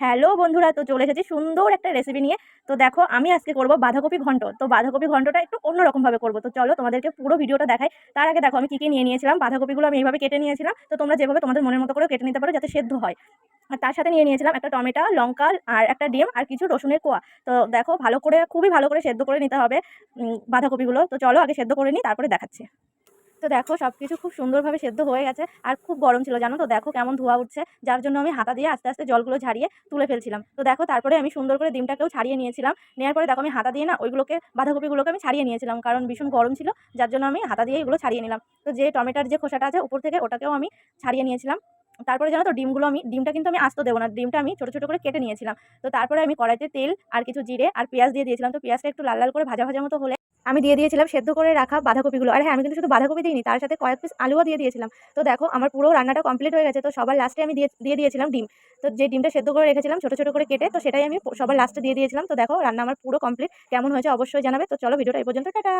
Hello বন্ধুরা, তো চলে এসেছি সুন্দর একটা রেসিপি নিয়ে। তো দেখো, আমি আজকে করব বাঁধাকপি ঘন্ট। তো বাঁধাকপি ঘন্টটা একটু অন্যরকমভাবে করব। তো চলো, তোমাদেরকে পুরো ভিডিওটা দেখাই। তার আগে দেখো, আমি কী কী নিয়ে নিয়েছিলাম? বাঁধাকপিগুলো আমি এইভাবে কেটে নিয়েছিলাম। তো তোমরা যেভাবে তোমাদের মনের মতো করে কেটে নিতে পারো, যাতে সেদ্ধ হয়। আর তার সাথে নিয়ে নিয়েছিলাম একটা টমেটো, লঙ্কা আর একটা ডিম আর কিছু রসুনের কোয়া। তো দেখো, ভালো করে, খুবই ভালো করে সেদ্ধ করে নিতে হবে বাঁধাকপিগুলো। তো চলো, আগে সেদ্ধ করে নিই, তারপরে দেখাচ্ছি। তো দেখো সব কিছু খুব সুন্দরভাবে সেদ্ধ হয়ে গেছে আর খুব গরম ছিল, জানো তো? দেখো কেমন ধোয়া উঠছে। যার জন্য আমি হাতা দিয়ে আস্তে আস্তে জলগুলো ঝারিয়ে তুলে ফেলছিলাম। তো দেখো তারপরে আমি সুন্দর করে ডিমটাকেও ছাড়িয়ে নিয়েছিলাম। নেওয়ার পরে দেখো আমি হাতা দিয়ে না ওইগুলোকে, বাঁধাকপিগুলোকে আমি ছাড়িয়ে নিয়েছিলাম কারণ ভীষণ গরম ছিল, যার জন্য আমি হাতা দিয়ে এগুলো ছাড়িয়ে নিলাম। তো যে টমেটোর যে খোসাটা আছে উপর থেকে ওটাকেও আমি ছাড়িয়ে নিয়েছিলাম। তারপরে জানো তো ডিমগুলো আমি, ডিমটা কিন্তু আমি আস্ত দেবো না, ডিমটা আমি ছোটো ছোটো করে কেটে নিয়েছিলাম। তো তারপরে আমি কড়াইতে তেল আর কিছু জিরে আর পেঁয়াজ দিয়ে দিয়েছিলাম। তো পেঁয়াজটা একটু লাল লাল করে ভাজা ভাজা মতো হলে আমি দিয়ে দিয়েছিলাম সেদ্ধ করে রাখা বাঁধাকপিগুলো। আর হ্যাঁ আমি কিন্তু শুধু বাঁধাকপি দিইনি, তার সাথে কয়েক পিস আলুও দিয়ে দিয়েছিলাম। তো দেখো, আমার পুরো রান্নাটা কমপ্লিট হয়ে গেছে, তো সবার লাস্টে আমি দিয়ে দিয়ে দিয়েছিলাম ডিম। তো যে ডিমটা সেদ্ধ করে রেখেছিলাম, ছোটো ছোটো করে কেটে, তো সেটাই আমি সবার লাস্টে দিয়ে দিয়েছিলাম। তো দেখো, রান্না আমার পুরো কমপ্লিট কেমন হয়েছে অবশ্যই জানাবে। তো চলো, ভিডিওটা এই পর্যন্ত, টাটা!